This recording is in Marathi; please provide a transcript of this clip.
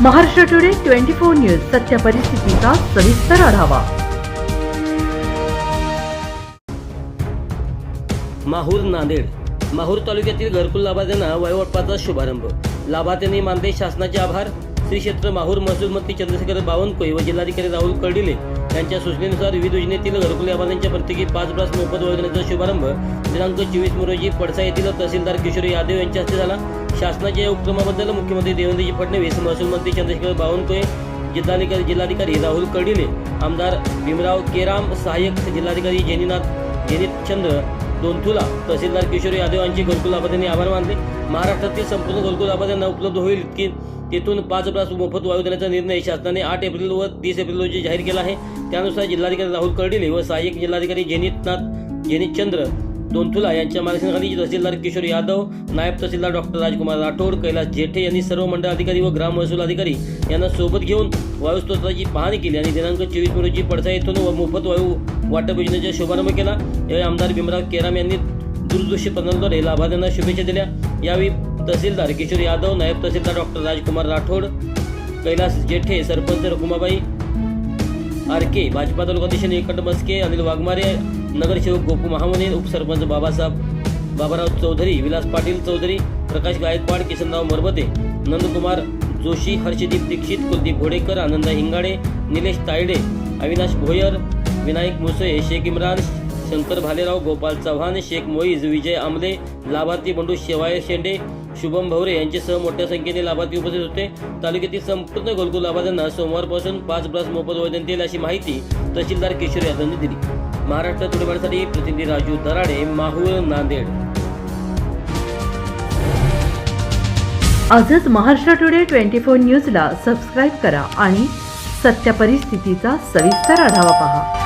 Maharashtra today twenty four news सत्य परिस्थितीचा सविस्तर आढावा. माहूर नांदेड. माहूर तालुक्यातील घरकुल लाभार्थ्यांना वयोवटपाचा शुभारंभ. लाभार्थ्यांनी मानले शासनाचे आभार. श्री क्षेत्र माहूर महसूल मंत्री चंद्रशेखर बावनकुळे व जिल्हाधिकारी राहुल कर्डिले यांच्या सूचनेनुसार विविध योजनेतील घरकुल लाभार्थ्यांच्या प्रत्येकी पाच ब्रास मोफत योजनेचा शुभारंभ. दिनांक चोवीस मे रोजी पडसा येथील तहसीलदार किशोर यादव यांच्या हस्ते झाला. शासनाच्या या उपक्रमाबद्दल मुख्यमंत्री देवेंद्रजी फडणवीस महसूल मंत्री चंद्रशेखर बावनकुळे जिल्हाधिकारी जिल्हाधिकारी राहुल कर्डिले आमदार भीमराव केराम सहाय्यक जिल्हाधिकारी जेनीनाथ जेनीतचंद्र दोनथुला तहसीलदार किशोर यादव यांची घरकुल आभार मानले. महाराष्ट्रातील संपूर्ण घरकुल उपलब्ध होईल इतकी. तेथून पाच ब्रास मोफत वायू देण्याचा निर्णय शासनाने आठ एप्रिल व तीस एप्रिल रोजी जाहीर केला आहे. त्यानुसार जिल्हाधिकारी राहुल कर्डिले व सहाय्यक जिल्हाधिकारी जेनितनाथ जेनितचंद्र दोनथुला यांच्या मार्गदर्शनाखाली तहसीलदार किशोर यादव नायब तहसीलदार डॉक्टर राजकुमार राठोड कैलास जेठे यांनी सर्व मंडळ अधिकारी व ग्राम महसूल अधिकारी यांना सोबत घेऊन वायुस्तोत्राची पाहणी केली आणि दिनांक चोवीस मे रोजी पडसा येथून व मोफत वायू वाटप योजनेचा शुभारंभ केला. यावेळी आमदार भीमराव केराम यांनी दूरदृश्य प्रणालीद्वारे लाभार्थ्यांना शुभेच्छा दिल्या. यावेळी तहसीलदार किशोर यादव नायब तहसीलदार डॉक्टर राजकुमार राठोड कैलास जेठे सरपंच रुक्माबाई आर के भाजपा तालुकाध्यक्ष निकट मस्के अनिल वाघमारे नगरसेवक गोपू महामने उपसरपंच बाबासाहेब बाबाराव चौधरी विलास पाटील चौधरी प्रकाश गायकवाड किसनराव मरबते नंदकुमार जोशी हर्षदीप दीक्षित कुलदीप घोडेकर आनंदा हिंगाडे निलेश तायडे अविनाश भोयर विनायक मुसळे शेख इम्रान शंकर भालेराव गोपाल चव्हाण शेख मोईज विजय आमले लाभार्थी बंडू शेवाय शेंडे शुभम भवरे यांच्यासह मोठ्या संख्येने लाभार्थी उपस्थित होते. तालुक्यातील संपूर्ण गोलगुल लाभार्थ्यांना सोमवारपासून पाच ब्रास मोफत वैधन येईल अशी माहिती तहसीलदार किशोर यादवने दिली. महाराष्ट्र तुडीबासाठी प्रतिनिधी राजू दराडे माहूर नांदेड. आजच महाराष्ट्र टुडे ट्वेंटी फोर न्यूजला सबस्क्राईब करा आणि सत्य परिस्थितीचा सविस्तर आढावा पहा.